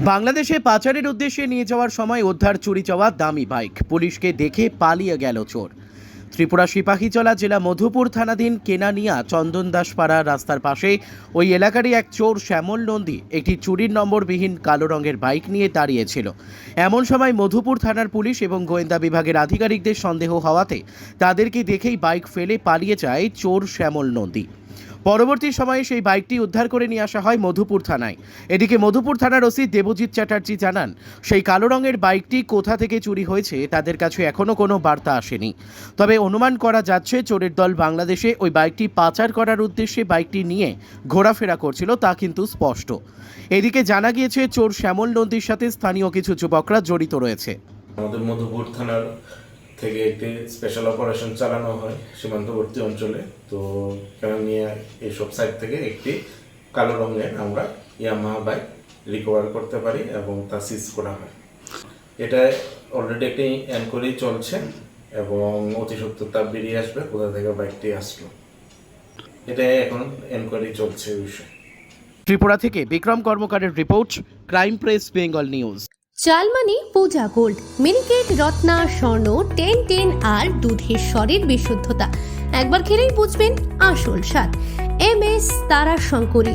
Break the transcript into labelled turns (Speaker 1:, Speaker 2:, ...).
Speaker 1: বাংলাদেশে পাচারের উদ্দেশ্যে নিয়ে যাওয়ার সময় উদ্ধার চুরি যাওয়া দামি বাইক। পুলিশকে দেখে পালিয়ে গেল চোর। ত্রিপুরা সিপাহীজলা জেলা মধুপুর থানাধীন কেনানিয়া চন্দন দাসপাড়া রাস্তার পাশে ওই এলাকারই এক চোর শ্যামল নন্দী একটি চুরির নম্বরবিহীন কালো রঙের বাইক নিয়ে দাঁড়িয়েছিল। এমন সময় মধুপুর থানার পুলিশ এবং গোয়েন্দা বিভাগের আধিকারিকদের সন্দেহ হওয়াতে তাদেরকে দেখেই বাইক ফেলে পালিয়ে যায় চোর শ্যামল নন্দী। পরবর্তী সময়ে সেই বাইকটি উদ্ধার করে নিয়ে আসা হয় মধুপুর থানায়। এদিকে মধুপুর থানার ওসি দেবজিৎ চ্যাটার্জি জানান, সেই কালো রঙের বাইকটি কোথা থেকে চুরি হয়েছে তাদের কাছে এখনও কোনো বার্তা আসেনি। তবে অনুমান করা যাচ্ছে চোরের দল বাংলাদেশে ওই বাইকটি পাচার করার উদ্দেশ্যে বাইকটি নিয়ে ঘোরাফেরা করছিল, তা কিন্তু স্পষ্ট। এদিকে জানা গিয়েছে, চোর শ্যামল নন্দীর সাথে স্থানীয় কিছু যুবকরা জড়িত রয়েছে।
Speaker 2: আমাদের মধুপুর থানার থেকে একটি স্পেশাল অপারেশন চালানো হয় সীমান্তবর্তী অঞ্চলে। তো নিয়ে এইসব সাইড থেকে একটি কালো রঙের আমরা ইয়ামাহা বাইক রিকভার করতে পারি এবং তা সিজ করা হয়। এটা অলরেডি একটি এনকোয়ারি চলছে। এবং অতি সত্তরতা বেরিয়ে আসবে কোথা থেকে বাইকটি আসলো। এটা এখন এনকোয়ারি চলছে বিষয়ে।
Speaker 1: ত্রিপুরা থেকে Bikram কর্মকারের report crime press Bengal news.
Speaker 3: চালমানি Puja gold Miniket Ratna Swarna ten ten আর দুধের স্বরের বিশুদ্ধতা। একবার খেলেই বুঝবেন আসল স্বাদ। এম এস তারা শঙ্করী